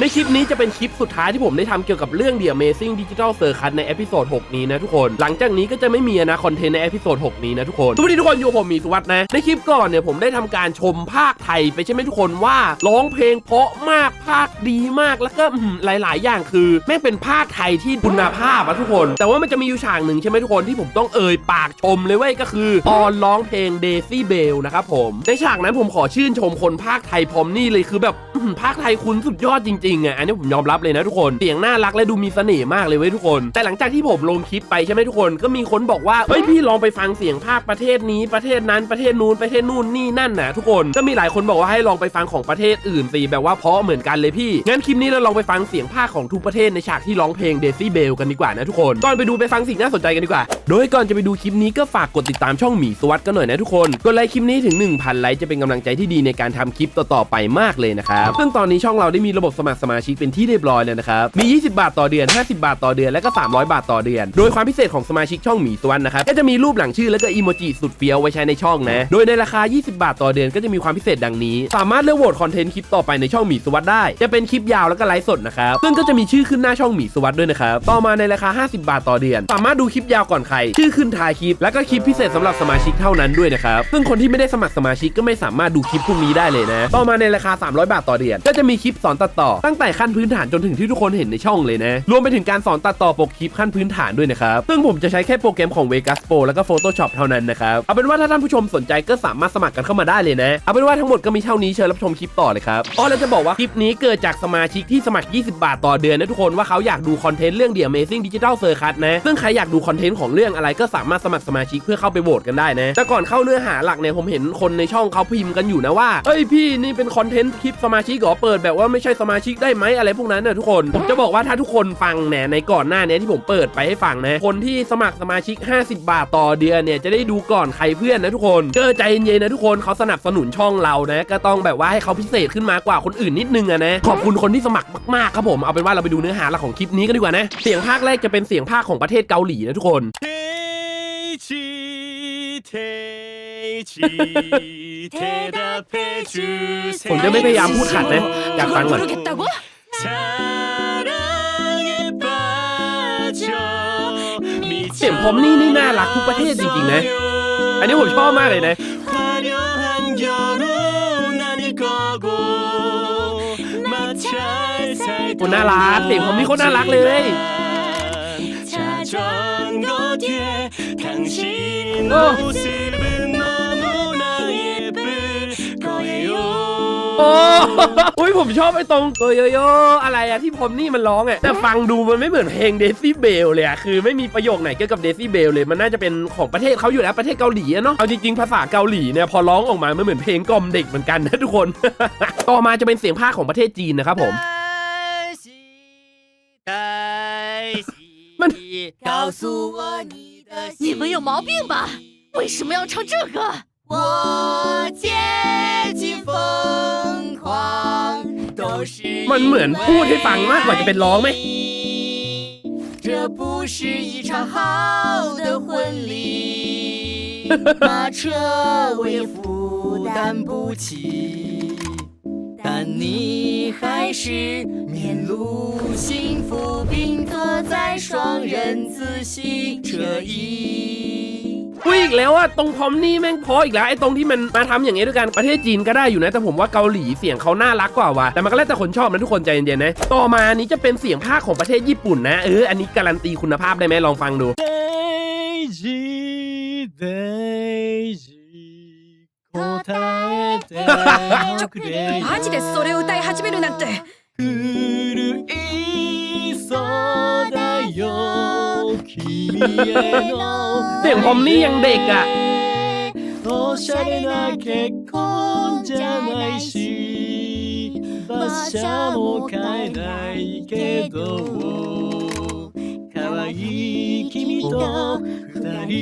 ในคลิปนี้จะเป็นคลิปสุดท้ายที่ผมได้ทำเกี่ยวกับเรื่อง The Amazing Digital Circus ในเอพิโซด 6 นี้นะทุกคน หลังจากนี้ก็จะไม่มีนะคอนเทนต์ในเอพิโซด 6 นี้นะทุกคนสวัสดีทุกคนอยู่ผมมีสุวัสด์นะ ในคลิปก่อนเนี่ยผมได้ทำการชมภาคไทยไปใช่ไหมทุกคนว่าร้องเพลงเพราะมากภาคดีมากแล้วก็อื้อหือหลาย ๆ อย่างคือแม่งเป็นภาคไทยที่คุณภาพอะทุกคน แต่ว่ามันจะมีอยู่ฉากหนึ่งใช่ไหมทุกคนที่ผมต้องเอ่ยปากชมเลยเว้ยก็คือตอนร้องเพลง Daisy Bell นะครับผมในฉากนั้นผมขอชื่นชมคนภาคไทยพร้อมนี่เลยคือแบบภาคไทยคุณสุดยอดจริงๆอะอันนี้ผมยอมรับเลยนะทุกคนเสียงน่ารักและดูมีเสน่ห์มากเลยเว้ยทุกคน แต่หลังจากที่ผมลงคลิปไปใช่ไหมทุกคนก็มีคนบอกว่าเฮ้ยพี่ลองไปฟังเสียงภาคประเทศนี้ประเทศนั้นประเทศนู้นประเทศนู่นนี่นั่นนะทุกคนก็มีหลายคนบอกว่าให้ลองไปฟังของประเทศอื่นสิแบบว่าเพราะเหมือนกันเลยพี่งั้นคลิปนี้เราลองไปฟังเสียงภาคของทุกประเทศในฉากที่ร้องเพลงเดซี่เบลกันดีกว่านะทุกคนก่อนไปดูไปฟังสิ่งน่าสนใจกันดีกว่า โดยก่อนจะไปดูคลิปนี้ก็ฝากกดติดตามช่องหมีสวัสด์กันหน่อยนะทุกคนกดไลค์คลิปนี้ถึง 1000 ไลค์จะเป็นกำลังใจที่ดีในการทำคลิปต่อๆไปมากเลยนะครับซึ่งตอนนี้ช่องเราได้มีระบบสมัครสมาชิกเป็นที่เรียบร้อยแล้วนะครับมี 20 บาทต่อเดือน 50 บาทต่อเดือนและก็ 300 บาทต่อเดือน โดยความพิเศษของสมาชิกช่องหมีสวัสดนะครับก็จะมีรูปหลังชื่อและก็อีโมจิสุดเฟี้ยวไว้ใช้ในช่องนะโดยในราคา 20 บาทต่อเดือนก็จะมีความพิเศษดังนี้ สามารถเลือกโหวตคอนเทนต์คลิปต่อไปในช่องหมีสวัสดได้ จะเป็นคลิปยาวแล้วก็ไลฟ์สดนะครับซึ่งก็จะมีชื่อขึ้นหน้าช่องหมีสวัสดด้วยนะครับต่อมาในราคา 50 บาทต่อเดือน สามารถดูคลิปยาวก่อนใคร ชื่อขึ้นท้ายคลิป แล้วก็คลิปพิเศษสำหรับสมาชิกเท่านั้นด้วยนะครับซึ่งคนที่ไม่ได้สมัครสมาชิกก็ไม่สามารถดูคลิปพวกนี้ได้เลยนะ ต่อมาในราคา 300 บาทต่อเดือน ก็จะมีคลิปสอนตัดต่อตั้งแต่ขั้นพื้นฐานจนถึงที่ทุกคนเห็นในช่องเลยนะ รวมไปถึงการสอนตัดต่อโปรคลิปขั้นพื้นฐานด้วยนะครับ ซึ่งผมจะใช้แค่โปรแกรมของ Vegas Pro แล้วก็ Photoshop เท่านั้นนะครับ เอาเป็นว่าถ้าท่านผู้ชมสนใจก็สามารถสมัครกันเข้ามาได้เลยนะ เอาเป็นว่าทั้งหมดก็มีเท่านี้เชิญรับชมคลิปต่อเลยครับ อ๋อแล้วจะบอกว่าคลิปนี้เกิดจากสมาชิกที่สมัคร 20 บาทต่อเดือนนะทุกคนว่าเขาอยากดูคอนเทนต์เรื่อง The Amazing Digital Circus นะ ซึ่งใครอยากดูคอนเทนต์ของเรื่องอะไรก็สามารถสมัครสมาชิกเพื่อเข้าไปโหวตกันได้นะแต่ก่อนเข้าเนื้อหาหลักเนี่ยผมเห็นคนในช่องเขาพิมพ์กันอยู่นะว่าเอ้ยพี่นี่เป็นคอนเทนต์คลิปสมาชิกหรอเปิดแบบว่าไม่ใช่สมาชิกกได้ไหมอะไรพวกนั้นนะทุกคน ผมจะบอกว่าถ้าทุกคนฟังแหนในก่อนหน้านี้ที่ผมเปิดไปให้ฟังนะ คนที่สมัครสมาชิก 50 บาทต่อเดือนเนี่ยจะได้ดูก่อนใครเพื่อนนะทุกคนเจอใจเย็นๆนะทุกคนเขาสนับสนุนช่องเรานะ ก็ต้องแบบว่าให้เขาพิเศษขึ้นมากว่าคนอื่นนิดนึงอะนะขอบคุณคนที่สมัครมากๆครับผมเอาเป็นว่าเราไปดูเนื้อหาหลักของคลิปนี้กันดีกว่านะเสียงภาคแรกจะเป็นเสียงภาคของประเทศเกาหลีนะทุกคน 대답해 주세요 ผมจะไม่พยายามพูดขัดนะ อยากฟังก่อน 모르겠다고? 사랑에 빠져 เสียงพร้อมนี่นี่น่ารักทุกประเทศจริงๆนะ อันนี้ผมชอบมากเลยนะ 화려한 결혼 아닐 거고 마찰 살 โอ้น่ารักเสียงผมนี่โคตรน่ารักเลย 자전거 뒤에 당신 어. 모습 อ้อุ้ยผมชอบไอ้ตรงโยโยโยอะไรอะที่พรมนี่มันร้องอะแต่ฟังดูมันไม่เหมือนเพลงเดซี่เบลเลยอะคือไม่มีประโยคไหนเกี่ยวกับเดซี่เบลเลยมันน่าจะเป็นของประเทศเขาอยู่แล้วประเทศเกาหลีอะเนาะเอาจริงๆภาษาเกาหลีเนี่ยพอร้องออกมามันเหมือนเพลงกล่อมเด็กเหมือนกันนะทุกคน ต่อมาจะเป็นเสียงภาคของประเทศจีนนะครับผม 大喜慢告诉我你的心你们有毛病吧？为什么要唱这个？ 我竭尽疯狂都是 มันเหมือนพูดให้ฟังมากกว่าจะเป็นร้องไหม 这不是一场好的婚礼，马车我也负担不起，但你还是面露幸福，并坐在双人自行车椅。 อุ้ยอีกแล้วว่ะตรงพรอมนี่แม่งพออีกแล้วไอ้ตรงที่มันมาทำอย่างนี้ด้วยกันประเทศจีนก็ได้อยู่นะแต่ผมว่าเกาหลีเสียงเขาน่ารักกว่าว่ะแต่มันก็แล้วแต่คนชอบนะทุกคนใจเย็นๆนะต่อมาอันนี้จะเป็นเสียงภาคของประเทศญี่ปุ่นนะเอออันนี้การันตีคุณภาพได้ไหมลองฟังดูマジでそれを歌い始めるなんて เสียงพรอมนี่ยังเด็กอะ おしゃれな結婚じゃないし馬車も買えないけど 可愛 い君と二人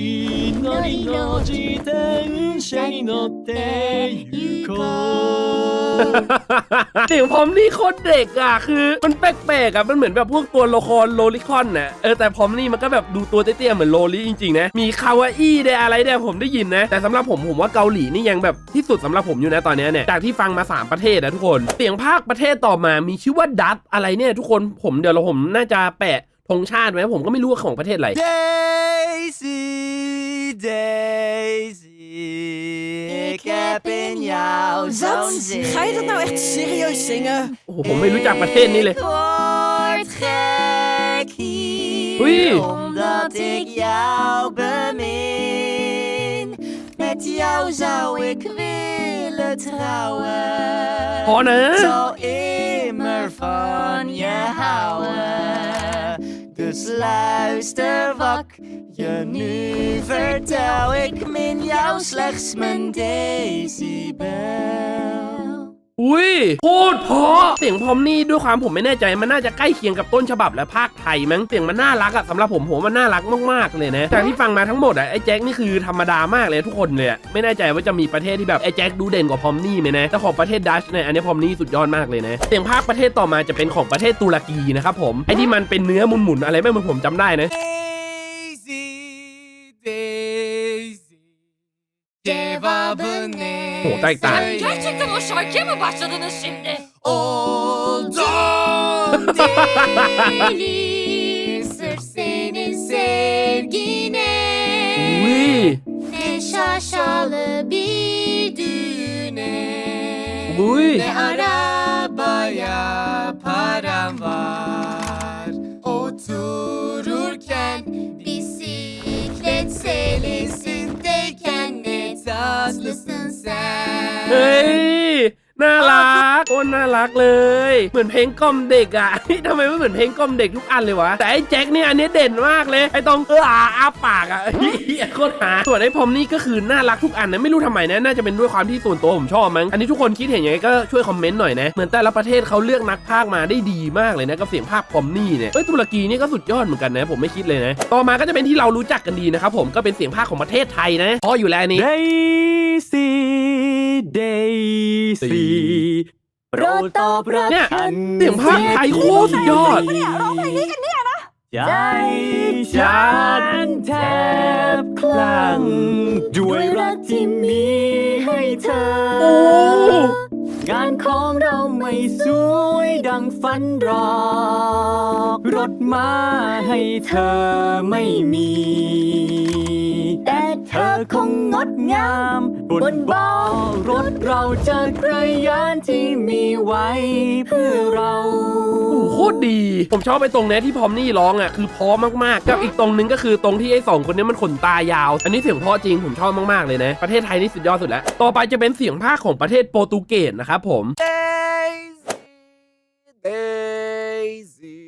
乗りの自転車に乗って行こう เสียงพร้อมนี่โคตรเด็กอ่ะ คือมันแปลกๆอ่ะ มันเหมือนแบบพวกตัวละครโลลิคอนน่ะ เออแต่พร้อมนี่มันก็แบบดูตัวเตี้ยๆเหมือนโลลิจริงๆนะ มีคาวาอี้ได้อะไรได้ผมได้ยินนะ แต่สำหรับผมผมว่าเกาหลีนี่ยังแบบที่สุดสำหรับผมอยู่นะตอนเนี้ยเนี่ย จากที่ฟังมา 3 ประเทศนะทุกคน เสียงภาคประเทศต่อมามีชื่อว่าดัตอะไรเนี่ยทุกคน ผมเดี๋ยวเราผมน่าจะแปะ ธงชาติไว้ผมก็ไม่รู้ว่าของประเทศอะไร Daisy Daisy ik heb in jou Wat? zo'n zin Ga je dat nou echt serieus zingen? โอ้โหผมไม่รู้จักประเทศนี้เลย Ik word gek hier Oei. Omdat ik jou bemin Met jou zou ik willen trouwen พอนะ Zal immer van je houden Dus luister wak je nu vertel. Ik min jou slechts mijn decibel อุ้ยโคตรเพราะเสียงพร้อมนี่ด้วยความผมไม่แน่ใจ มันน่าจะใกล้เคียงกับต้นฉบับและภาคไทยมั้งเสียงมันน่ารักอะสำหรับผมผมมันน่ารักมากๆเลยนะจากที่ฟังมาทั้งหมดอะไอ้แจ็คนี่คือธรรมดามากเลยทุกคนเลยไม่แน่ใจว่าจะมีประเทศที่แบบไอ้แจ็คดูเด่นกว่าพร้อมนี่ไหมนะแต่ของประเทศดัชเนี่ยอันนี้พร้อมนี่สุดยอดมากเลยนะเสียงภาคประเทศต่อมาจะเป็นของประเทศตุรกีนะครับผมไอ้ที่มันเป็นเนื้อหมุนๆอะไรไม่เหมือนผมจำได้นะ Cevabı ne? Moday'dan. Sen gerçekten o şarkıya mı başladınız şimdi? Oldum deli Sırf senin sevgine Uy. Ne şaşalı bir düğüne Uy. Ne arabaya param var listen sad เฮ้ย น่ารักโอ้น่ารักเลย เหมือนเพลงกล่อมเด็กอะทำไมไม่เหมือนเพลงกล่อมเด็กทุกอันเลยวะ แต่ไอ้แจ็คเนี่ยอันนี้เด่นมากเลย ไอ้ตรงเอออาอาปากอะเหี้ยโคตรหาส่วนไอ้พอมนี่ก็คือน่ารักทุกอันนะไม่รู้ทำไมนะน่าจะเป็นด้วยความที่ส่วนตัวผมชอบมั้ง อันนี้ทุกคนคิดเห็นยังไงก็ช่วยคอมเมนต์หน่อยนะ เหมือนแต่ละประเทศเขาเลือกนักพากมาได้ดีมากเลยนะกับเสียงภาคพอมนี่เนี่ย เอ้ยตุรกีนี่ก็สุดยอดเหมือนกันนะ ผมไม่คิดเลยนะ ต่อมาก็จะเป็นที่เรารู้จักกันดีนะครับผมก็เป็นเสียงภาคของประเทศไทยนะพออยู่แล้วอั นนี้ Daisy Daisy โปรดตอบรับเนี่ยฉันเสียงภาคไทยโคตรสุดยอดใจฉันแทบคลั่งด้วยรักที่มีให้เธอโอ้งานของเราไม่สวยดังฝันหรอกรถมาให้เธอไม่มี แต่เธอคงงดงาม บนเบารถเราจักรยานที่มีไว้เพื่อเรา โอ้โหโคตรดี ผมชอบไปตรงเนี้ยที่พร้อมนี่ร้องอะคือเพราะมากๆกับอีกตรงนึงก็คือตรงที่ไอ้สองคนเนี้ยมันขนตายาว อันนี้เสียงเพราะจริงผมชอบมากๆเลยนะ ประเทศไทยนี่สุดยอดสุดแล้ว ต่อไปจะเป็นเสียงภาคของประเทศโปรตุเกสนะครับผม Daisy,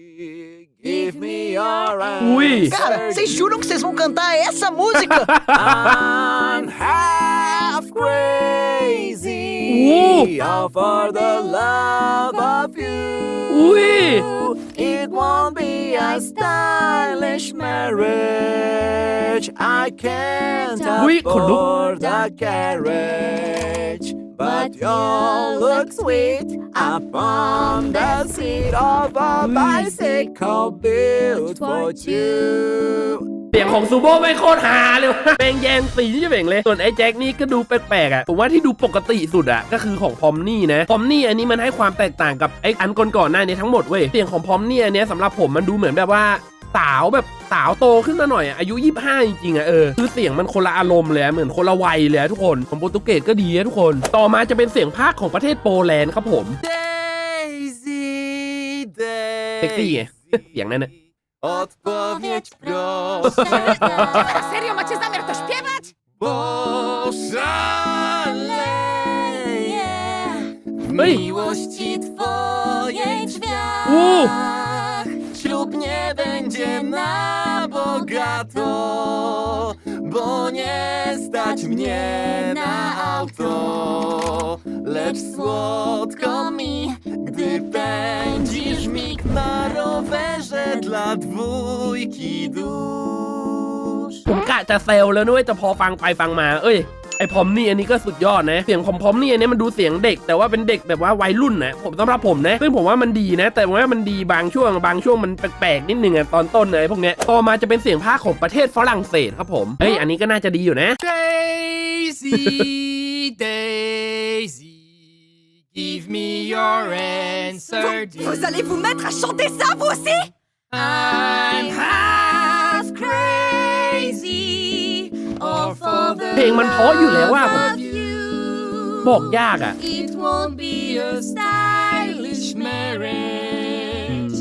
give me your Ui. Cara, vocês juram que vocês vão cantar essa música? I'm half crazy all for the love of you. อุ้ย It won't be a stylish marriage. I can't Ui, afford a carriage. But you'll look sweet upon the seat of a bicycle built for two. เสียงของซูโบไม่โคตรหาเลยวะแม่งแยงสีที่จะเบ่งเลย ส่วนไอ้แจ็คนี่ก็ดูแปลกๆอะ ผมว่าที่ดูปกติสุดอะ ก็คือของพอมนี่นะ พอมนี่อันนี้มันให้ความแตกต่างกับไอ้อันก่อนๆหน้านี้ทั้งหมดเว้ย เสียงของพอมนี่อันเนี้ยสำหรับผมมันดูเหมือนแบบว่า สาวแบบสาวโตขึ้นมาหน่อยอะอายุ 25 จริงๆอะเออคือเสียงมันคนละอารมณ์เลยอะเหมือนคนละวัยเลยอะทุกคนของโปรตุเกสก็ดีอะทุกคน ต่อมาจะเป็นเสียงภาคของประเทศโปแลนด์ครับผม Daisy, เซ็กซี่ไง Daisy. เสียงนั้นนะ Odpowiedź proszę, Serio macie zamiar to śpiewać? bo szaleję w Ej. miłości twojej drzwiach. będzie na bogato, bo nie stać mnie na auto. Lecz słodko mi, gdy pędzisz mig na rowerze dla dwójki dusz. ผมกะจะเซลแล้วนุ้ยแต่พอฟังไปฟังมา เอ้ย ไอพอมนี่อันนี้ก็สุดยอดนะ เสียงของพอมนี่อันนี้มันดูเสียงเด็ก แต่ว่าเป็นเด็กแบบว่าวัยรุ่นนะผมสำหรับผมนะซึ่งผมว่ามันดีนะ แต่ว่ามันดีบางช่วงบางช่วงมันแปลกๆนิดนึงอะตอนต้นเลยพวกเนี้ยต่อมาจะเป็นเสียงภาคของประเทศฝรั่งเศสครับผมเฮ้ยอันนี้ก็น่าจะดีอยู่นะ Daisy Daisy Give me your answer dear. Vous allez vous mettre à chanter ça, vous aussi I'm half crazy All for the เพลงมันเพราะอยู่แล้วว่าผม love you บอกยากอะ It won't be a stylish marriage.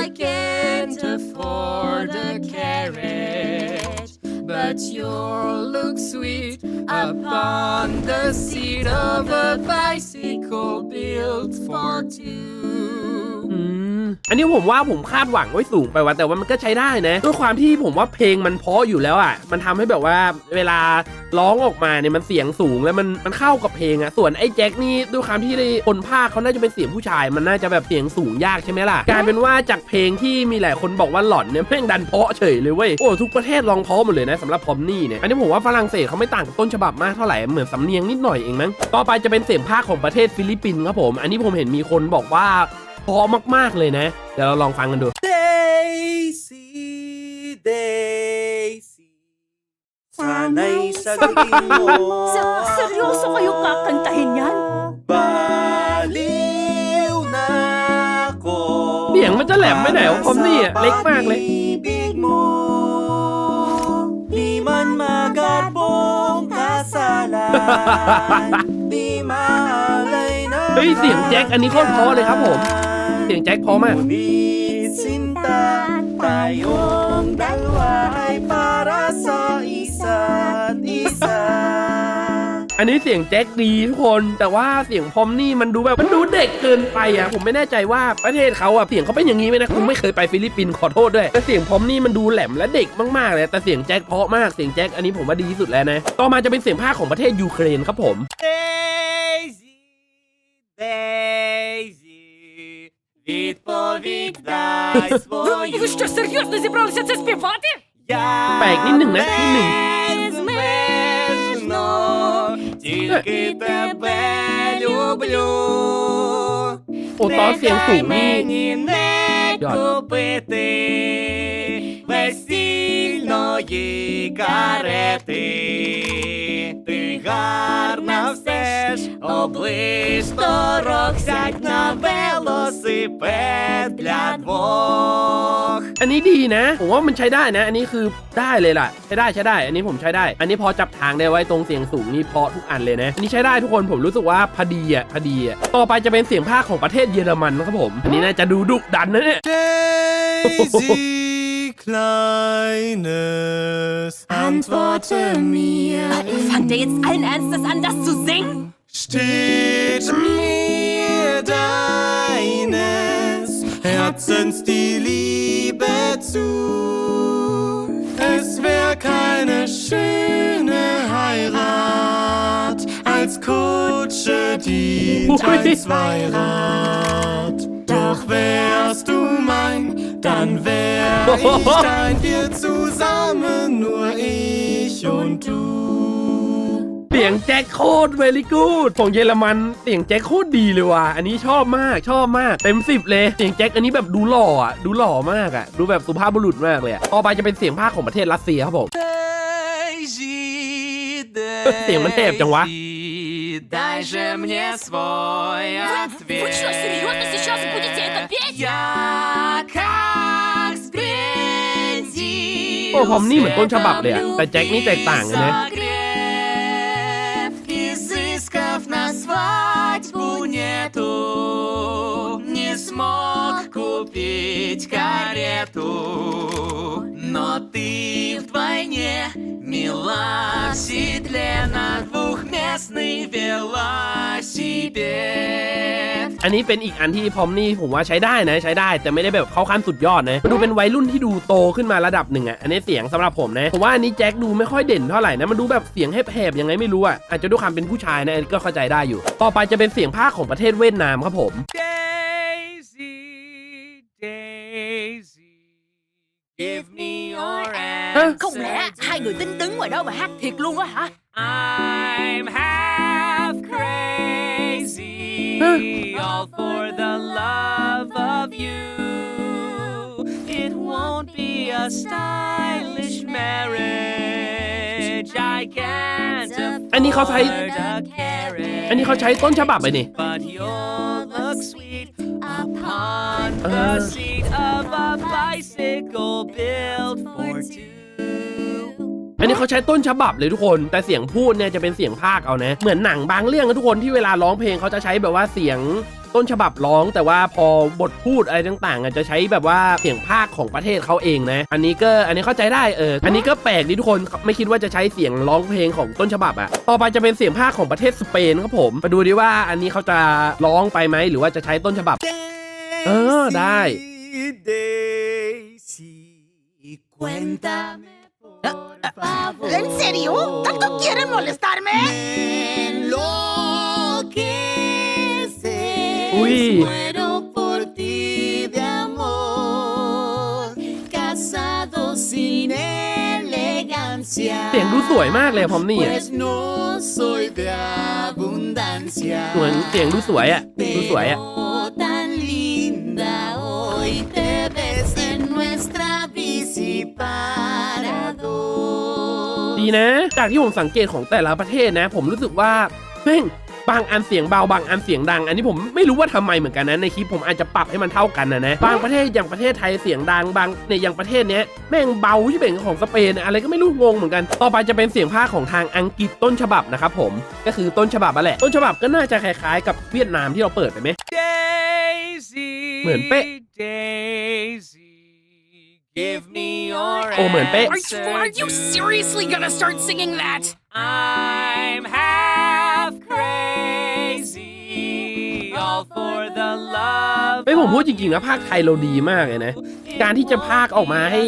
I can't afford a carriage, but you'll look sweet upon the seat of a bicycle built for two. อันนี้ผมว่าผมคาดหวังไว้สูงไปว่าแต่ว่ามันก็ใช้ได้นะด้วยความที่ผมว่าเพลงมันเพาะอยู่แล้วอะ มันทำให้แบบว่าเวลาร้องออกมาเนี่ยมันเสียงสูงแล้วมันมันเข้ากับเพลงอะส่วนไอ้แจ็คนี่ด้วยความที่ได้คนภาคเขาน่าจะเป็นเสียงผู้ชาย มันน่าจะแบบเสียงสูงยากใช่ไหมล่ะกลายเป็นว่าจากเพลงที่มีหลายคนบอกว่าหล่อนเนี่ยแม่งดันเพาะเฉยเลยเว้ยโอ้ทุกประเทศร้องเพาะหมดเลยนะสำหรับพอมนี่เนี่ยอันนี้ผมว่าฝรั่งเศสเขาไม่ต่างกับต้นฉบับมากเท่าไหร่เหมือนสำเนียงนิดหน่อยเองมั้งต่อไปจะเป็นเสียงภาคของประเทศฟิลิปปินส์ครับผม อันนี้ผมเห็นมีคนบอกว่า พราะมากๆเลยนะ เดี๋ยวเราลองฟังกันดู Daisy, Daisy Sana'y sagutin mo seryoso kayo kakantahin yan? Baliw na ako เสียงมันจะแหลมไปไหนวะพร้อมนี่อะเล็กมากเลย Pag-ibig mo Di man magarbong kasalan Di malay na เฮ้ยเสียงแจ็คอันนี้โคตรเพราะเลยครับผม เสียงแจ็คเพราะมาก Ngunit sinta Tayong dalawa ay para sa isa't isa อันนี้เสียงแจ็คดีทุกคน แต่ว่าเสียงพอมนี่มันดูแบบมันดูเด็กเกินไปอะ ผมไม่แน่ใจว่าประเทศเขาอะเสียงเขาเป็นอย่างนี้ไหมนะผมไม่เคยไปฟิลิปปินส์ขอโทษด้วยแต่เสียงพอมนี่มันดูแหลมและเด็กมากๆเลยแต่เสียงแจ็คเพราะมากเสียงแจ็คอันนี้ผมว่าดีที่สุดแล้วนะ ต่อมาจะเป็นเสียงภาคของประเทศยูเครนครับผม Daisy, Daisy, Відповідь дай свою. Ви що серйозно зібралися це співати? Як безмежно тільки е. тебе люблю. Нехай мені не купити весільної карети. Ти гарна все ж, облиш торок, сядь на велосипед для двох. อันนี้ดีนะ ผมว่ามันใช้ได้นะ อันนี้คือได้เลยล่ะ ใช้ได้ใช้ได้ อันนี้ผมใช้ได้ อันนี้พอจับทางได้ไว้ตรงเสียงสูงนี่เพราะทุกอันเลยนะ อันนี้ใช้ได้ทุกคนผมรู้สึกว่าพอดีอ่ะพอดีอ่ะ ต่อไปจะเป็นเสียงภาคของประเทศเยอรมันนะครับผม อันนี้น่าจะดูดุดันนะเนี่ย Daisy, kleines, antworte mir. Fangt ihr jetzt allen Ernstes an, das zu singen? Steht mir deines Herzens die Liebe zu? Es wär keine schöne Heirat als Kutsche dient ein Ui. Zweirad. Doch wärst du mein, dann wär ich dein, wir zusammen, nur ich und du. เสียงแจ็คโคตรเวลิกูดของเยอรมันเสียงแจ็คโคตรดีเลยว่ะ อันนี้ชอบมากชอบมาก เต็มสิบเลย เสียงแจ็คอันนี้แบบดูหล่ออะ ดูหล่อมากอะ ดูแบบสุภาพบุรุษมากเลยอะต่อไปจะเป็นเสียงภาคของประเทศรัสเซียครับผม Daisy, เสียงมันแหบจังวะ Daisy, дай же мне свой ответ. Вы что, серьезно сейчас будете это петь? Я как сбрендил โอ้พอมนี่เหมือนต้นฉบับเลยอะแต่แจ็คนี่แตกต่างกันนะ Согрев, изыскав на свадьбу нету Не смог купить карету Но ты вдвойне мила в седле на двухместный велосипед อันนี้เป็นอีกอันที่พอมนี่ผมว่าใช้ได้นะใช้ได้ แต่ไม่ได้แบบเข้าขั้นสุดยอดนะดูเป็นวัยรุ่นที่ดูโตขึ้นมาระดับหนึ่งอ่ะอันนี้เสียงสำหรับผมนะผมว่าอันนี้แจ็คดูไม่ค่อยเด่นเท่าไหร่นะมันดูแบบเสียงแหบๆยังไงไม่รู้อ่ะอาจจะด้วยความเป็นผู้ชายนะอันนี้ก็เข้าใจได้อยู่ ต่อไปจะเป็นเสียงภาคของประเทศเวียดนามครับผม Daisy, Daisy, Give me your Không lẽ answer. hai người tính đứng ngoài đó mà hát thiệt luôn á hả? I'm half crazy, all for the love of you. It won't be a stylish marriage. I can't afford อันนี้เขาใช้ a carriage. อันนี้เขาใช้ต้นฉบับไปนี่ But you'll look sweet upon Uh. the seat of a bicycle Built for two. อันนี้เขาใช้ต้นฉบับเลยทุกคน แต่เสียงพูดเนี่ยจะเป็นเสียงภาคเอานะ เหมือนหนังบางเรื่องนะทุกคนที่เวลาร้องเพลงเขาจะใช้แบบว่าเสียงต้นฉบับร้องแต่ว่าพอบทพูดอะไรต่างๆอะจะใช้แบบว่าเสียงภาคของประเทศเขาเองนะ อันนี้ก็อันนี้เข้าใจได้เอออันนี้ก็แปลกดีทุกคนไม่คิดว่าจะใช้เสียงร้องเพลงของต้นฉบับอะต่อไปจะเป็นเสียงภาคของประเทศสเปนครับผมมาดูดิว่าอันนี้เขาจะร้องไปไหมหรือว่าจะใช้ต้นฉบับ เออได้ Daisy, cuéntame por favor. ¿En serio? ¿Tanto quieren molestarme? Enloqueces, Uy. muero por ti de amor, casado sin elegancia. เสียงดูสวยมากเลยอะพร้อมนี่อะ Pues no soy de abundancia. เหมือนเสียงดูสวยอะดูสวยอะ Pero ดีนะ จากที่ผมสังเกตของแต่ละประเทศนะ ผมรู้สึกว่าแม่งบางอันเสียงเบาบางอันเสียงดัง อันนี้ผมไม่รู้ว่าทำไมเหมือนกันนะในคลิปผมอาจจะปรับให้มันเท่ากันนะนะบางประเทศอย่างประเทศไทยเสียงดังบางในยอย่างประเทศเนี้ยแม่งเบาที่เป็นของสเปนอะไรก็ไม่รู้งงเหมือนกัน ต่อไปจะเป็นเสียงภาคของทางอังกฤษต้นฉบับนะครับผมก็คือต้นฉบับนั่นแหละต้นฉบับก็น่าจะคล้ายๆ กับเวียดนามที่เราเปิดไปไหม Daisy, เหมือนเป๊ะ Daisy, give me your โอ้เหมือนเป๊ะ Are, are you seriously gonna start singing that? I'm half crazy, all for the love. ไม่ผมพูดจริงๆนะภาคไทยเราดีมากเลยนะ การที่จะพากออกมาให้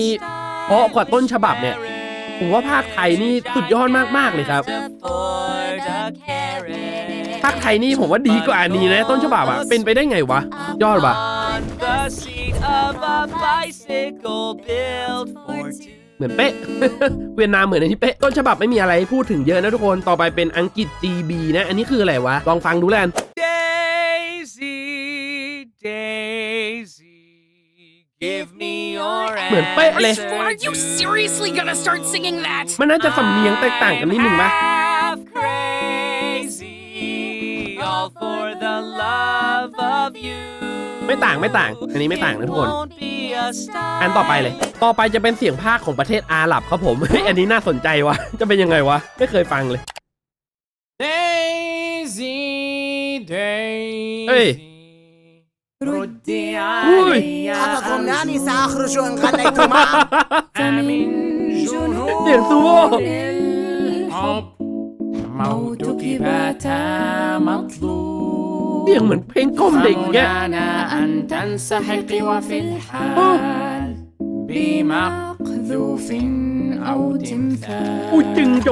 เพราะกว่าต้นฉบับเนี่ย ผมว่าภาคไทยนี่สุดยอดมากๆเลยครับ Afford a carriage. ภาคไทยนี่ผมว่าดีกว่าอันนี้นะ ต้นฉบับอะเป็นไปได้ไงวะ ยอดวะ On the seat of a bicycle built for two. เหมือนเป๊ะ เวียดนามเหมือนอันนี้เป๊ะ ต้นฉบับไม่มีอะไรให้พูดถึงเยอะนะทุกคน ต่อไปเป็นอังกฤษ GB นะ อันนี้คืออะไรวะ ลองฟังดูแล้วกัน Daisy, Daisy, give me your เหมือนเป๊ะเลย answer Are you to seriously gonna start singing that? มันน่าจะสำเนียงแตกต่างกันนิดนึงปะ half crazy, all for ไม่ต่างไม่ต่าง อันนี้ไม่ต่างนะทุกคน It won't be a star. อันต่อไปเลย ต่อไปจะเป็นเสียงภาคของประเทศอาหรับครับผม เฮ้ยอันนี้น่าสนใจวะ จะเป็นยังไงวะ ไม่เคยฟังเลย Daisy, Daisy. เฮ้ย ردي Uy. علي أتظنني سأخرج إن غنيتما؟ من جنون เสียงซูโม่ الحب موتك بات مطلوب เสียงเหมือนเพลงกล่อมเด็กเงี้ย مولانا أن تنسحقي وفي الحال بمقذوف أو تمثال อู้จึงโจ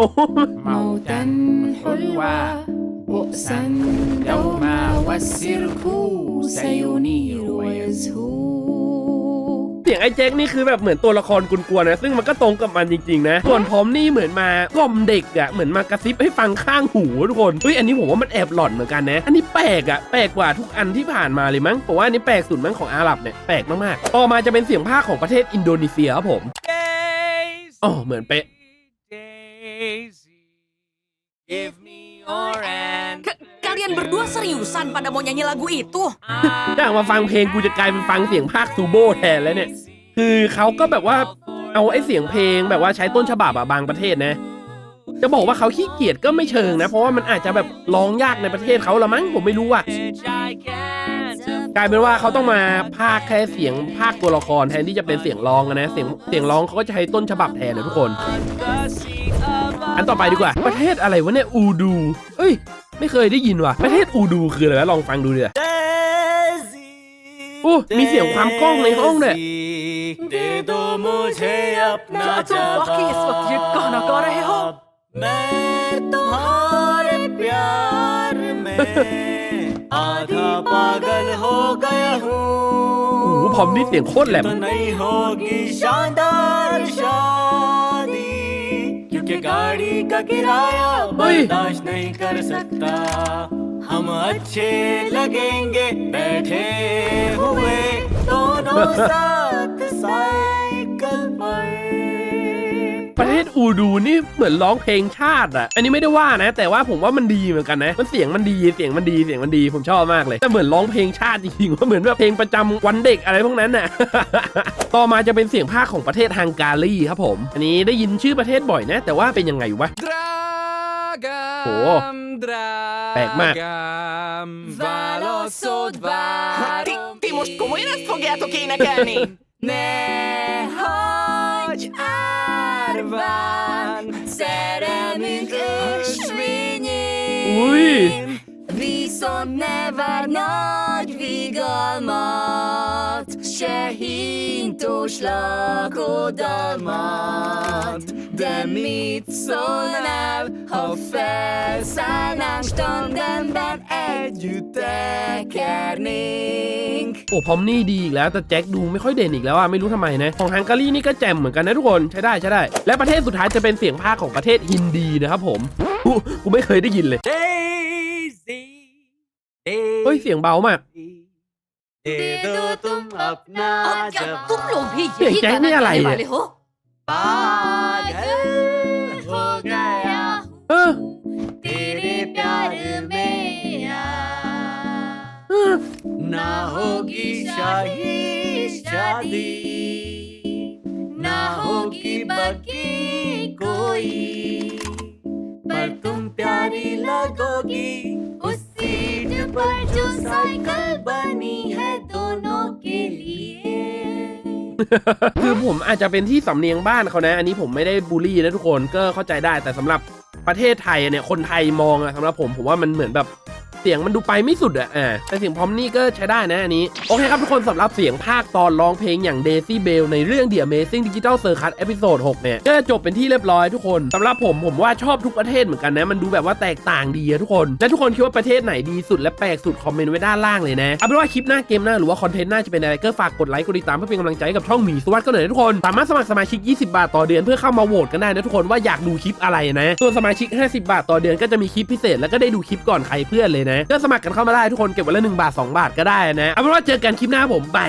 موتا حلوا بؤسا دوما والسرك سينير ويزهو เสียงไ อ้แจ็คนี่คือแบบเหมือนตัวละครกวนๆนะ ซึ่งมันก็ตรงกับมันจริงๆนะ ส่วนพร้อมนี่เหมือนมากล่อมเด็กอะเหมือนมากระซิบให้ฟังข้างหูทุกคนเฮ้ยอันนี้ผมว่ามันแอบหลอนเหมือนกันนะ อันนี้แปลกอะแปลกกว่าทุกอันที่ผ่านมาเลยมั้งผมว่าอันนี้แปลกสุดมั้งของอาหรับเนี่ยแปลกมากๆต่อมาจะเป็นเสียงภาคของประเทศอินโดนีเซียครับผม Daisy, อ๋อเหมือนเป๊ะ Daisy, give me your hand. Ka- kalian berdua seriusan pada mau nyanyi lagu itu? ถ้าเอามาฟังเพลงกูจะกลายเป็นฟังเสียงภาคซูโบแทนแล้วเนี่ย คือเขาก็แบบว่าเอาไอ้เสียงเพลงแบบว่าใช้ต้นฉบับอะบางประเทศนะ จะบอกว่าเขาขี้เกียจก็ไม่เชิงนะ เพราะว่ามันอาจจะแบบร้องยากในประเทศเขาละมั้งผมไม่รู้อะ I can't กลายเป็นว่าเขาต้องมาพากย์แค่เสียงพากย์ตัวละครแทนที่จะเป็นเสียงร้องอะนะ เสียงเสียงร้องเขาก็จะใช้ต้นฉบับแทนนะทุกคน the seat of อันต่อไปดีกว่า ประเทศอะไรวะเนี่ยอูดู เอ้ย ไม่เคยได้ยินว่ะ ประเทศอูดูคืออะไรวะลองฟังดูดิ Daisy, โอ้มีเสียงความกล้องในห้องเนี่ย दे दो मुझे अपना तो वाकई इस वक्त ये गाना गा रहे हो? मैं तुम्हारे प्यार में आधा पागल हो गया โอ้ हूँ โหพอมนี่เสียงโคตรแหลม तो नहीं होगी शानदार शादी क्योंकि गाड़ी का किराया बर्दाश्त नहीं कर सकता हम अच्छे लगेंगे बैठे हुए दोनों साथ ใสเกินไปประเทศอูดูนี่เหมือนร้องเพลงชาติอะ อันนี้ไม่ได้ว่านะ แต่ว่าผมว่ามันดีเหมือนกันนะ มันเสียงมันดี เสียงมันดี เสียงมันดี ผมชอบมากเลย แต่เหมือนร้องเพลงชาติจริงๆว่าเหมือนแบบเพลงประจำวันเด็กอะไรพวกนั้นน่ะ ต่อมาจะเป็นเสียงภาคของประเทศฮังการีครับผม อันนี้ได้ยินชื่อประเทศบ่อยนะ แต่ว่าเป็นยังไงวะโหแปลกมากติมสกุมวินัสโฟเกตโอเคนะแกนี่ Ne hogy árván szerelmünk ösvényén Új! Viszont ne vár nagy vigalmat Se hintós lakodalmat De mit szólnál, ha felszállnánk standemben โอ้พอมนี่ดีอีกแล้วแต่แจ็คดูไม่ค่อยเด่นอีกแล้วอะไม่รู้ทำไมนะ ของฮังการีนี่ก็แจ่มเหมือนกันนะทุกคนใช้ได้ใช้ได้ และประเทศสุดท้ายจะเป็นเสียงภาคของประเทศฮินดีนะครับผมกูกูไม่เคยได้ยินเลย Daisy เฮ้ย เสียงเบามาก दे दो तुम अपना जवाब तुम लोग भी ये यही क्या गाना नहीं आ रहा गाने है? वाले हो पागल होगी शाही शादी ना होगी बाकी कोई पर तुम प्यारी लगोगी उस सीट पर जो साइकिल बनी है दोनों के लिए คือผมอาจจะเป็นที่สำเนียงบ้านเขานะ อันนี้ผมไม่ได้บูลลี่นะทุกคนก็เข้าใจได้แต่สำหรับประเทศไทยเนี่ยคนไทยมองอะสำหรับผมผมว่ามันเหมือนแบบเ สียงมันดูไปไม่สุดอะอ่าแต่เสียงพร้อมนี่ก็ใช้ได้นะอันนี้ โอเคครับทุกคนสำหรับเสียงภาคตอนร้องเพลงอย่าง Daisy Bell ในเรื่อง The Amazing Digital Circus Episode 6เนี่ยก็จบเป็นที่เรียบร้อยทุกคนสำหรับผมผมว่าชอบทุกประเทศเหมือนกันนะ มันดูแบบว่าแตกต่างดีอะทุกคน และทุกคนคิดว่าประเทศไหนดีสุดและแปลกสุดคอมเมนต์ไว้ด้านล่างเลยนะเอาเป็นว่าคลิปหน้าเกมหน้าหรือว่าคอนเทนต์หน้าจะเป็นอะไรก็ฝากกดไลค์กดติดตามเพื่อเป็นกำลังใจกับช่องหมีสวัสดิ์ก็หน่อยนะทุกคนสามารถสมัครสมาชิก 20 บาทต่อเดือนเพื่อเข้ามาโหวตกันได้นะทุกคนว่าอยากดูคลิปอะไรนะส่วนสมาชิก 50 บาทต่อเดือนก็จะมีคลิปพิเศษแล้วก็ได้ดูคลิปก่อนใครเพื่อนเลยนะก็สมัครกันเข้ามาได้ทุกคนเก็บวันละ1บาท 2 บาทก็ได้นะเอาเป็นว่าเจอกันคลิปหน้าผมไป